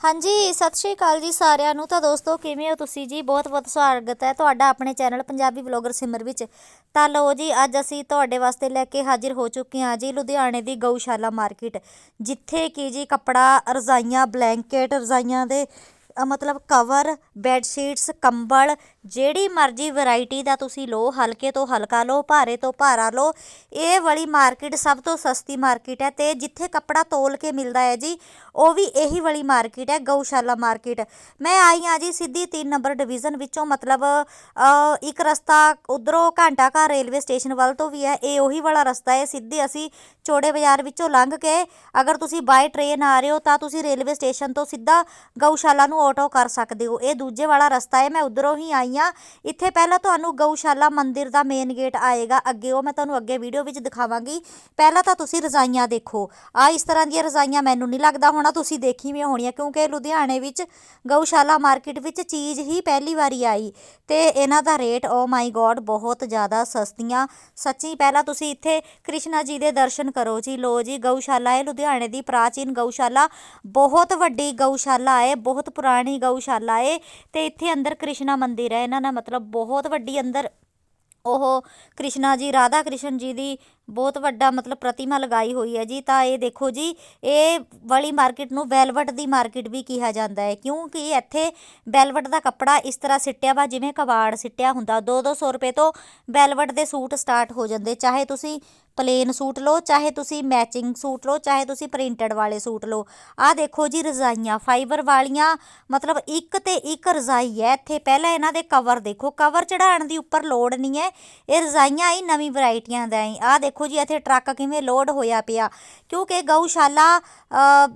ਹਾਂਜੀ, ਸਤਿ ਸ਼੍ਰੀ ਅਕਾਲ ਜੀ ਸਾਰਿਆਂ ਨੂੰ। ਤਾਂ ਦੋਸਤੋ, ਕਿਵੇਂ ਹੋ ਤੁਸੀਂ ਜੀ? ਬਹੁਤ ਬਹੁਤ ਸਵਾਗਤ ਹੈ ਤੁਹਾਡਾ ਆਪਣੇ ਚੈਨਲ ਪੰਜਾਬੀ ਵਲੌਗਰ ਸਿਮਰ ਵਿੱਚ। ਤਾਂ ਲਓ ਜੀ, ਅੱਜ ਅਸੀਂ ਤੁਹਾਡੇ ਵਾਸਤੇ ਲੈ ਕੇ ਹਾਜ਼ਰ ਹੋ ਚੁੱਕੇ ਹਾਂ ਜੀ ਲੁਧਿਆਣੇ ਦੀ ਗਊਸ਼ਾਲਾ ਮਾਰਕੀਟ, ਜਿੱਥੇ ਕਿ ਜੀ ਕੱਪੜਾ, ਰਜ਼ਾਈਆਂ, ਬਲੈਂਕਟ, ਰਜ਼ਾਈਆਂ ਦੇ ਮਤਲਬ ਕਵਰ ਬੈੱਡ ਸ਼ੀਟਸ ਕੰਬਲ ਜਿਹੜੀ ਮਰਜ਼ੀ ਵੈਰਾਈਟੀ ਦਾ ਤੁਸੀਂ ਲਓ, ਹਲਕੇ ਤੋਂ ਹਲਕਾ ਲਓ, ਭਾਰੇ ਤੋਂ ਭਾਰਾ ਲਓ, ਇਹ ਵਾਲੀ ਮਾਰਕੀਟ ਸਭ ਤੋਂ ਸਸਤੀ ਮਾਰਕੀਟ ਹੈ ਤੇ ਜਿੱਥੇ ਕੱਪੜਾ ਤੋਲ ਕੇ ਮਿਲਦਾ ਹੈ ਜੀ, ਉਹ ਵੀ ਇਹੀ ਵਾਲੀ ਮਾਰਕੀਟ ਹੈ, ਗਊਸ਼ਾਲਾ ਮਾਰਕੀਟ ਮੈਂ ਆਈ ਹਾਂ ਜੀ ਸਿੱਧੀ 3 ਨੰਬਰ ਡਿਵੀਜ਼ਨ ਵਿੱਚੋਂ, ਮਤਲਬ ਇੱਕ ਰਸਤਾ ਉਧਰੋਂ ਘੰਟਾ ਘਰ ਰੇਲਵੇ ਸਟੇਸ਼ਨ ਵੱਲ ਤੋਂ ਵੀ ਹੈ, ਇਹ ਉਹੀ ਵਾਲਾ ਰਸਤਾ ਹੈ, ਸਿੱਧੇ ਅਸੀਂ ਚੋੜੇ ਬਾਜ਼ਾਰ ਵਿੱਚੋਂ ਲੰਘ ਕੇ ਅਗਰ ਤੁਸੀਂ ਬਾਈ ਟ੍ਰੇਨ ਆ ਰਹੇ ਹੋ, ਤਾਂ ਤੁਸੀਂ ਰੇਲਵੇ ਸਟੇਸ਼ਨ ਤੋਂ ਸਿੱਧਾ ਗਊਸ਼ਾਲਾ ਨੂੰ ਆਟੋ ਕਰ ਸਕਦੇ ਹੋ, ਇਹ ਦੂਜੇ ਵਾਲਾ ਰਸਤਾ ਹੈ, ਮੈਂ ਉਧਰੋਂ ਹੀ ਆਈ ਹਾਂ ਇੱਥੇ ਪਹਿਲਾਂ ਤੁਹਾਨੂੰ ਗਊਸ਼ਾਲਾ ਮੰਦਿਰ ਦਾ ਮੇਨ ਗੇਟ ਆਏਗਾ। ਅੱਗੇ ਉਹ ਮੈਂ ਤੁਹਾਨੂੰ ਅੱਗੇ ਵੀਡੀਓ ਵਿੱਚ ਦਿਖਾਵਾਂਗੀ। ਪਹਿਲਾਂ ਤਾਂ ਤੁਸੀਂ ਰਜ਼ਾਈਆਂ ਦੇਖੋ। ਆ ਇਸ ਤਰ੍ਹਾਂ ਦੀਆਂ ਰਜ਼ਾਈਆਂ ਮੈਨੂੰ ਨਹੀਂ ਲੱਗਦਾ ਹੋਣਾ, ਤੁਸੀਂ ਦੇਖੀ ਵੀ ਹੋਣੀਆਂ, ਕਿਉਂਕਿ ਲੁਧਿਆਣੇ ਵਿੱਚ ਗਊਸ਼ਾਲਾ ਮਾਰਕੀਟ ਵਿੱਚ ਚੀਜ਼ ਹੀ ਪਹਿਲੀ ਵਾਰੀ ਆਈ। ਤੇ ਇਹਨਾਂ ਦਾ ਰੇਟ ਓ ਮਾਈ ਗੋਡ ਬਹੁਤ ਜ਼ਿਆਦਾ ਸਸਤੀਆਂ। ਸੱਚੀ ਪਹਿਲਾਂ ਤੁਸੀਂ ਇੱਥੇ ਕ੍ਰਿਸ਼ਨਾ ਜੀ ਦੇ ਦਰਸ਼ਨ ਕਰੋ ਜੀ। ਲੋ ਜੀ, ਗਊਸ਼ਾਲਾ ਹੈ ਲੁਧਿਆਣੇ ਦੀ ਪ੍ਰਾਚੀਨ ਗਊਸ਼ਾਲਾ। ਬਹੁਤ ਵੱਡੀ ਗਊਸ਼ਾਲਾ ਹੈ ਬਹੁਤ ਪੁਰਾਣੀ ਗਊਸ਼ਾਲਾ ਹੈ ਤੇ ਇੱਥੇ ਅੰਦਰ ਕ੍ਰਿਸ਼ਨਾ ਮੰਦਿਰ ਹੈ। ਇਹਨਾਂ ਦਾ ਮਤਲਬ ਬਹੁਤ ਵੱਡੀ ਅੰਦਰ ਉਹ ਕ੍ਰਿਸ਼ਨਾ ਜੀ, ਰਾਧਾ ਕ੍ਰਿਸ਼ਨ ਜੀ ਦੀ ਬਹੁਤ ਵੱਡਾ ਮਤਲਬ ਪ੍ਰਤਿਮਾ ਲਗਾਈ ਹੋਈ ਹੈ ਜੀ। ਤਾਂ ਇਹ ਦੇਖੋ ਜੀ, ਇਹ ਵਾਲੀ ਮਾਰਕੀਟ ਨੂੰ ਵੈਲਵਟ ਦੀ ਮਾਰਕੀਟ ਵੀ ਕਿਹਾ ਜਾਂਦਾ ਹੈ। ਕਿਉਂਕਿ ਇੱਥੇ ਵੈਲਵਟ ਦਾ ਕੱਪੜਾ ਇਸ ਤਰ੍ਹਾਂ ਸਿੱਟਿਆ ਵਾ, ਜਿਵੇਂ ਕਬਾੜ ਸਿੱਟਿਆ ਹੁੰਦਾ। 2-200 ਰੁਪਏ ਤੋਂ ਵੈਲਵਟ ਦੇ ਸੂਟ ਸਟਾਰਟ ਹੋ ਜਾਂਦੇ। ਚਾਹੇ ਤੁਸੀਂ ਪਲੇਨ ਸੂਟ ਲਓ, ਚਾਹੇ ਤੁਸੀਂ ਮੈਚਿੰਗ ਸੂਟ ਲਓ, ਚਾਹੇ ਤੁਸੀਂ ਪ੍ਰਿੰਟਡ ਵਾਲੇ ਸੂਟ ਲਓ। ਆਹ ਦੇਖੋ ਜੀ ਰਜ਼ਾਈਆਂ ਫਾਈਬਰ ਵਾਲੀਆਂ, ਮਤਲਬ ਇੱਕ ਤੇ ਇੱਕ ਰਜ਼ਾਈ ਹੈ। ਇੱਥੇ ਪਹਿਲਾਂ ਇਹਨਾਂ ਦੇ ਕਵਰ ਦੇਖੋ ਕਵਰ ਚੜਾਉਣ ਦੀ ਉੱਪਰ ਲੋੜ ਨਹੀਂ ਹੈ। ਇਹ ਰਜ਼ਾਈਆਂ ਹੀ ਨਵੀਂ ਵੈਰਾਈਟੀਆਂ ਦਾ ਹੈ। ਆਹ ਦੇਖੋ ਜੀ, ਇੱਥੇ ਟਰੱਕ ਕਿਵੇਂ ਲੋਡ ਹੋਇਆ ਪਿਆ। ਕਿਉਂਕਿ ਗਊਸ਼ਾਲਾ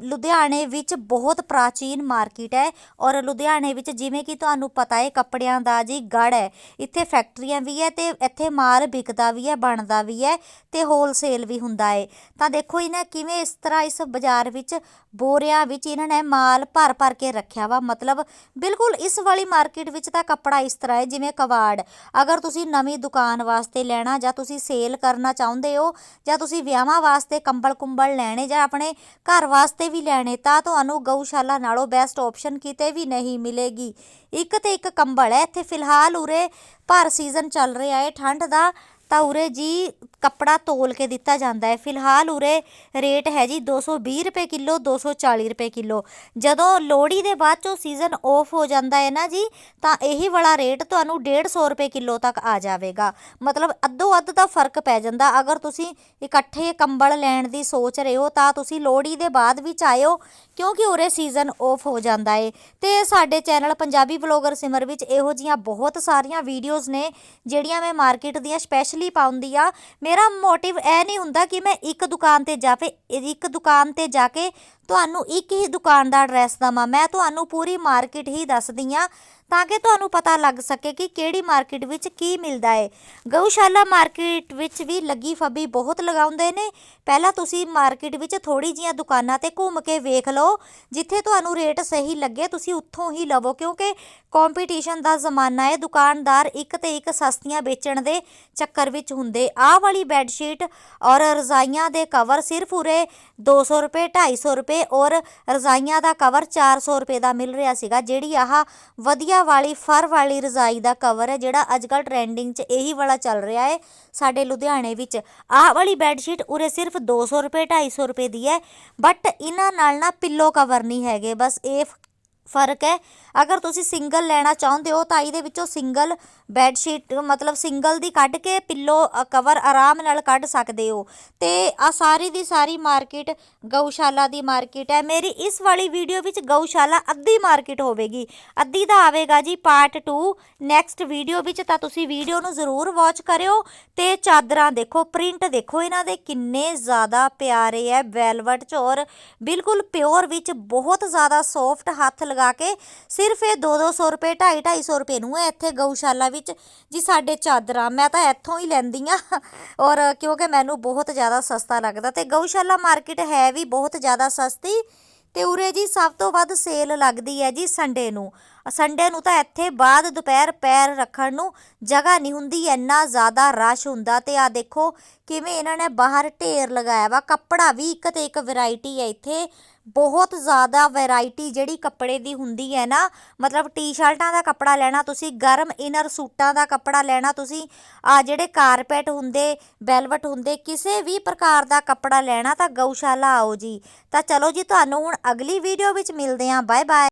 ਲੁਧਿਆਣੇ ਵਿੱਚ ਬਹੁਤ ਪ੍ਰਾਚੀਨ ਮਾਰਕੀਟ ਹੈ ਔਰ ਲੁਧਿਆਣੇ ਵਿੱਚ ਜਿਵੇਂ ਕਿ ਤੁਹਾਨੂੰ ਪਤਾ ਹੈ, ਕੱਪੜਿਆਂ ਦਾ ਜੀ ਗੜ ਹੈ। ਇੱਥੇ ਫੈਕਟਰੀਆਂ ਵੀ ਹੈ ਤੇ ਇੱਥੇ ਮਾਲ ਵਿਕਦਾ ਵੀ ਹੈ, ਬਣਦਾ ਵੀ ਹੈ ਤੇ ਹੋਲਸੇਲ ਵੀ ਹੁੰਦਾ ਏ। ਤਾਂ ਦੇਖੋ ਇਹਨਾਂ ਕਿਵੇਂ ਇਸ ਤਰ੍ਹਾਂ ਇਸ ਬਾਜ਼ਾਰ ਵਿੱਚ ਬੋਰਿਆਂ ਵਿੱਚ ਇਹਨਾਂ ਨੇ ਮਾਲ ਭਰ ਭਰ ਕੇ ਰੱਖਿਆ ਵਾ। ਮਤਲਬ ਬਿਲਕੁਲ ਇਸ ਵਾਲੀ ਮਾਰਕੀਟ ਵਿੱਚ ਤਾਂ ਕੱਪੜਾ ਇਸ ਤਰ੍ਹਾਂ ਹੈ ਜਿਵੇਂ ਕਵਾੜ ਅਗਰ ਤੁਸੀਂ ਨਵੀਂ ਦੁਕਾਨ ਵਾਸਤੇ ਲੈਣਾ ਜਾਂ ਤੁਸੀਂ ਸੇਲ ਕਰਨਾ ਚਾਹੁੰਦੇ ਹੋ ਜਾਂ ਤੁਸੀਂ ਵਿਆਹਾਂ ਵਾਸਤੇ ਕੰਬਲ ਕੁੰਬਲ ਲੈਣੇ ਜਾਂ ਆਪਣੇ ਘਰ ਵਾਸਤੇ ਵੀ ਲੈਣੇ, ਤਾਂ ਤੁਹਾਨੂੰ ਗਊਸ਼ਾਲਾ ਨਾਲੋਂ ਬੈਸਟ ਆਪਸ਼ਨ ਕਿਤੇ ਵੀ ਨਹੀਂ ਮਿਲੇਗੀ। ਇੱਕ ਤੇ ਇੱਕ ਕੰਬਲ ਹੈ। ਇੱਥੇ ਫਿਲਹਾਲ ਉਰੇ ਭਰ ਸੀਜ਼ਨ ਚੱਲ ਰਿਹਾ ਹੈ ਠੰਡ ਦਾ ਤਾਂ ਉਰੇ ਜੀ ਕੱਪੜਾ ਤੋਲ ਕੇ ਦਿੱਤਾ ਜਾਂਦਾ ਹੈ। ਫਿਲਹਾਲ ਉਰੇ ਰੇਟ ਹੈ ਜੀ 220 ਰੁਪਏ ਕਿਲੋ 240 ਰੁਪਏ ਕਿਲੋ। ਜਦੋਂ ਲੋਹੜੀ ਦੇ ਬਾਅਦ ਚੋਂ ਸੀਜ਼ਨ ਆਫ ਹੋ ਜਾਂਦਾ ਹੈ ਨਾ ਜੀ, ਤਾਂ ਇਹੀ ਵਾਲਾ ਰੇਟ ਤੁਹਾਨੂੰ 150 ਰੁਪਏ ਕਿਲੋ ਤੱਕ ਆ ਜਾਵੇਗਾ। ਮਤਲਬ ਅੱਧੋ ਅੱਧ ਦਾ ਫ਼ਰਕ ਪੈ ਜਾਂਦਾ। ਅਗਰ ਤੁਸੀਂ ਇਕੱਠੇ ਕੰਬਲ ਲੈਣ ਦੀ ਸੋਚ ਰਹੇ ਹੋ, ਤਾਂ ਤੁਸੀਂ ਲੋਹੜੀ ਦੇ ਬਾਅਦ ਵਿੱਚ ਆਇਓ ਕਿਉਂਕਿ ਉਰੇ ਸੀਜ਼ਨ ਆਫ ਹੋ ਜਾਂਦਾ ਏ ਤੇ ਸਾਡੇ ਚੈਨਲ ਪੰਜਾਬੀ ਬਲੌਗਰ ਸਿਮਰ ਵਿੱਚ ਇਹੋ ਜੀਆਂ ਬਹੁਤ ਸਾਰੀਆਂ ਵੀਡੀਓਜ਼ ਨੇ, ਜਿਹੜੀਆਂ ਮੈਂ ਮਾਰਕੀਟ ਦੀਆਂ ਸਪੈਸ਼ਲੀ ਪਾਉਂਦੀ ਆ। ਮੇਰਾ ਮੋਟਿਵ ਇਹ ਨਹੀਂ ਹੁੰਦਾ ਕਿ ਮੈਂ ਇੱਕ ਦੁਕਾਨ ਤੇ ਜਾਵੇ ਇੱਕ ਦੁਕਾਨ ਤੇ ਜਾ ਕੇ ਤੁਹਾਨੂੰ ਇੱਕ ਹੀ ਦੁਕਾਨ ਦਾ ਐਡਰੈਸ ਦਵਾਂ, ਮੈਂ ਤੁਹਾਨੂੰ ਪੂਰੀ ਮਾਰਕੀਟ ਹੀ ਦੱਸਦੀ ਆ ਤਾਂ ਕਿ ਤੁਹਾਨੂੰ ਪਤਾ ਲੱਗ ਸਕੇ ਕਿ ਕਿਹੜੀ ਮਾਰਕੀਟ ਵਿੱਚ ਕੀ ਮਿਲਦਾ ਹੈ। ਗਊਸ਼ਾਲਾ ਮਾਰਕੀਟ ਵਿੱਚ ਵੀ ਲੱਗੀ ਫੱਬੀ ਬਹੁਤ ਲਗਾਉਂਦੇ ਨੇ। ਪਹਿਲਾਂ ਤੁਸੀਂ ਮਾਰਕੀਟ ਵਿੱਚ ਥੋੜੀ ਜੀਆਂ ਦੁਕਾਨਾਂ ਤੇ ਘੁੰਮ ਕੇ ਵੇਖ ਲਓ, ਜਿੱਥੇ ਤੁਹਾਨੂੰ ਰੇਟ ਸਹੀ ਲੱਗੇ, ਤੁਸੀਂ ਉੱਥੋਂ ਹੀ ਲਵੋ, ਕਿਉਂਕਿ ਕੰਪੀਟੀਸ਼ਨ ਦਾ ਜ਼ਮਾਨਾ ਹੈ, ਦੁਕਾਨਦਾਰ ਇੱਕ ਤੇ ਇੱਕ ਸਸਤੀਆਂ ਵੇਚਣ ਦੇ ਚੱਕਰ ਵਿੱਚ ਹੁੰਦੇ। ਆਹ ਵਾਲੀ ਬੈੱਡ ਸ਼ੀਟ ਔਰ ਰਜ਼ਾਈਆਂ ਦੇ ਕਵਰ ਸਿਰਫ ਉਰੇ 200 ਰੁਪਏ 250 ਰੁਪਏ ਔਰ ਰਜ਼ਾਈਆਂ ਦਾ ਕਵਰ 400 ਰੁਪਏ ਦਾ ਮਿਲ ਰਿਹਾ ਸੀਗਾ, ਜਿਹੜੀ ਆਹ ਵਧੀਆ ਵਾਲੀ, ਫਰ ਵਾਲੀ ਰਜ਼ਾਈ ਦਾ ਕਵਰ ਹੈ, ਜਿਹੜਾ ਅੱਜ ਕੱਲ ਟ੍ਰੈਂਡਿੰਗ 'ਚ ਇਹੀ ਵਾਲਾ ਚੱਲ ਰਿਹਾ ਹੈ ਸਾਡੇ ਲੁਧਿਆਣੇ ਵਿੱਚ। ਆਹ ਵਾਲੀ ਬੈੱਡਸ਼ੀਟ ਉਰੇ ਸਿਰਫ 200 ਰੁਪਏ 250 ਰੁਪਏ ਦੀ ਹੈ ਬਟ ਇਹਨਾਂ ਨਾਲ ਨਾ ਪਿੱਲੋ ਕਵਰ ਨਹੀਂ ਹੈਗੇ, ਬਸ ਇਹ ਫ਼ਰਕ ਹੈ। ਅਗਰ ਤੁਸੀਂ ਸਿੰਗਲ ਲੈਣਾ ਚਾਹੁੰਦੇ ਹੋ ਤਾਂ ਇਹਦੇ ਵਿੱਚੋਂ ਸਿੰਗਲ ਬੈੱਡ ਸ਼ੀਟ, ਮਤਲਬ ਸਿੰਗਲ ਦੀ ਕੱਢ ਕੇ ਪਿੱਲੋ ਕਵਰ ਆਰਾਮ ਨਾਲ ਕੱਢ ਸਕਦੇ ਹੋ। ਤੇ ਆ ਸਾਰੀ ਦੀ ਸਾਰੀ ਮਾਰਕੀਟ ਗਊਸ਼ਾਲਾ ਦੀ ਮਾਰਕੀਟ ਹੈ। ਮੇਰੀ ਇਸ ਵਾਲੀ ਵੀਡੀਓ ਵਿੱਚ ਗਊਸ਼ਾਲਾ ਅੱਧੀ ਮਾਰਕੀਟ ਹੋਵੇਗੀ। ਅੱਧੀ ਦਾ ਆਵੇਗਾ ਜੀ ਪਾਰਟ 2 ਨੈਕਸਟ ਵੀਡੀਓ ਵਿੱਚ ਤਾਂ ਤੁਸੀਂ ਵੀਡੀਓ ਨੂੰ ਜ਼ਰੂਰ ਵਾਚ ਕਰਿਓ। ਤੇ ਚਾਦਰਾਂ ਦੇਖੋ ਪ੍ਰਿੰਟ ਦੇਖੋ, ਇਹਨਾਂ ਦੇ ਕਿੰਨੇ ਜ਼ਿਆਦਾ ਪਿਆਰੇ ਹੈ ਵੈਲਵਟ ਚ ਔਰ ਬਿਲਕੁਲ ਪਿਓਰ ਵਿੱਚ ਬਹੁਤ ਜ਼ਿਆਦਾ ਸੌਫਟ ਹੱਥ ਲਗਾ ਕੇ ਸਿਰਫ ਇਹ 2-200 ਰੁਪਏ 2-250 ਰੁਪਏ ਨੂੰ ਹੈ ਇੱਥੇ ਗਊਸ਼ਾਲਾ ਵਿੱਚ ਜੀ ਸਾਡੇ ਚਾਦਰਾਂ, ਮੈਂ ਤਾਂ ਇੱਥੋਂ ਹੀ ਲੈਂਦੀ ਆ ਔਰ ਕਿਉਂਕਿ ਮੈਨੂੰ ਬਹੁਤ ਜ਼ਿਆਦਾ ਸਸਤਾ ਲੱਗਦਾ ਤੇ ਗਊਸ਼ਾਲਾ ਮਾਰਕੀਟ ਹੈ ਵੀ ਬਹੁਤ ਜ਼ਿਆਦਾ ਸਸਤੀ ਤੇ ਉਰੇ ਜੀ ਸਭ ਤੋਂ ਵੱਧ ਸੇਲ ਲੱਗਦੀ ਹੈ ਜੀ ਸੰਡੇ ਨੂੰ। ਸੰਡੇ ਨੂੰ ਤਾਂ ਇੱਥੇ ਬਾਅਦ ਦੁਪਹਿਰ ਪੈਰ ਰੱਖਣ ਨੂੰ ਜਗ੍ਹਾ ਨਹੀਂ ਹੁੰਦੀ, ਇੰਨਾ ਜ਼ਿਆਦਾ ਰਸ਼ ਹੁੰਦਾ ਤੇ ਆ ਦੇਖੋ ਕਿਵੇਂ ਇਹਨਾਂ ਨੇ ਬਾਹਰ ਢੇਰ ਲਗਾਇਆ ਵਾ, ਕੱਪੜਾ ਵੀ ਇੱਕ ਤੇ ਇੱਕ ਵੈਰਾਈਟੀ ਹੈ ਇੱਥੇ। ਬਹੁਤ ਜ਼ਿਆਦਾ ਵੈਰਾਈਟੀ ਜਿਹੜੀ ਕੱਪੜੇ ਦੀ ਹੁੰਦੀ ਹੈ ਨਾ, ਮਤਲਬ ਟੀ-ਸ਼ਰਟਾਂ ਦਾ ਕੱਪੜਾ ਲੈਣਾ, ਤੁਸੀਂ ਗਰਮ ਇਨਰ ਸੂਟਾਂ ਦਾ ਕੱਪੜਾ ਲੈਣਾ, ਤੁਸੀਂ ਆ ਜਿਹੜੇ ਕਾਰਪੈਟ ਹੁੰਦੇ ਵੈਲਵਟ ਹੁੰਦੇ, ਕਿਸੇ ਵੀ ਪ੍ਰਕਾਰ ਦਾ ਕੱਪੜਾ ਲੈਣਾ ਤਾਂ ਗਊਸ਼ਾਲਾ ਆਓ ਜੀ। ਤਾਂ ਚਲੋ ਜੀ, ਤੁਹਾਨੂੰ ਹੁਣ ਅਗਲੀ ਵੀਡੀਓ ਵਿੱਚ ਮਿਲਦੇ ਹਾਂ। Bye bye